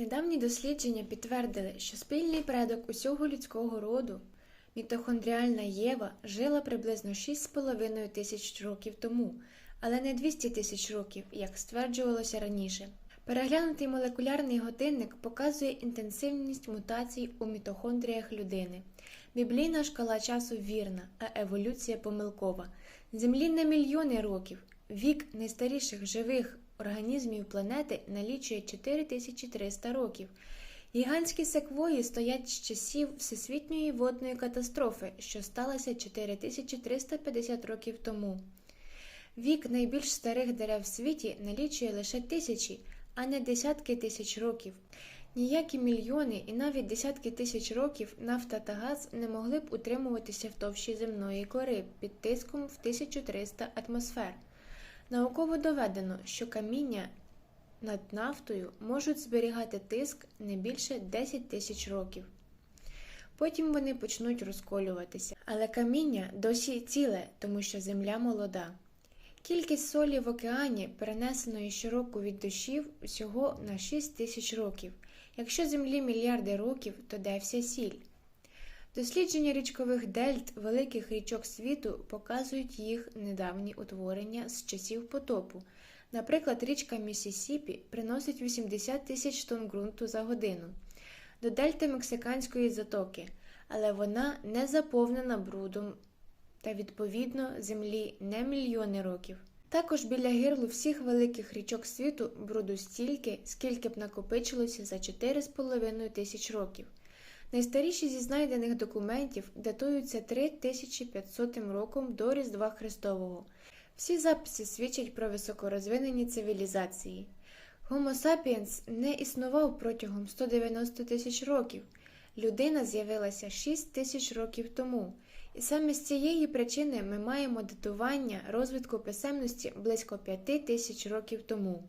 Недавні дослідження підтвердили, що спільний предок усього людського роду, мітохондріальна Єва, жила приблизно 6,5 тисяч років тому, але не 200 тисяч років, як стверджувалося раніше. Переглянутий молекулярний годинник показує інтенсивність мутацій у мітохондріях людини. Біблійна шкала часу вірна, а еволюція помилкова. Землі не мільйони років. Вік найстаріших живих організмів планети налічує 4300 років. Гігантські секвої стоять з часів Всесвітньої водної катастрофи, що сталася 4350 років тому. Вік найбільш старих дерев в світі налічує лише тисячі, а не десятки тисяч років. Ніякі мільйони і навіть десятки тисяч років нафта та газ не могли б утримуватися в товщі земної кори під тиском в 1300 атмосфер. Науково доведено, що каміння над нафтою можуть зберігати тиск не більше 10 тисяч років. Потім вони почнуть розколюватися, але каміння досі ціле, тому що земля молода. Кількість солі в океані, перенесеної щороку від дощів, всього на 6 тисяч років. Якщо землі мільярди років, то де вся сіль? Дослідження річкових дельт великих річок світу показують їх недавні утворення з часів потопу. Наприклад, річка Міссісіпі приносить 80 тисяч тонн ґрунту за годину до дельти Мексиканської затоки, але вона не заповнена брудом та, відповідно, землі не мільйони років. Також біля гирлу всіх великих річок світу бруду стільки, скільки б накопичилося за 4,5 тисяч років. Найстаріші зі знайдених документів датуються 3500 роком до Різдва Христового. Всі записи свідчать про високорозвинені цивілізації. Homo sapiens не існував протягом 190 тисяч років. Людина з'явилася 6 тисяч років тому. І саме з цієї причини ми маємо датування розвитку писемності близько 5 тисяч років тому.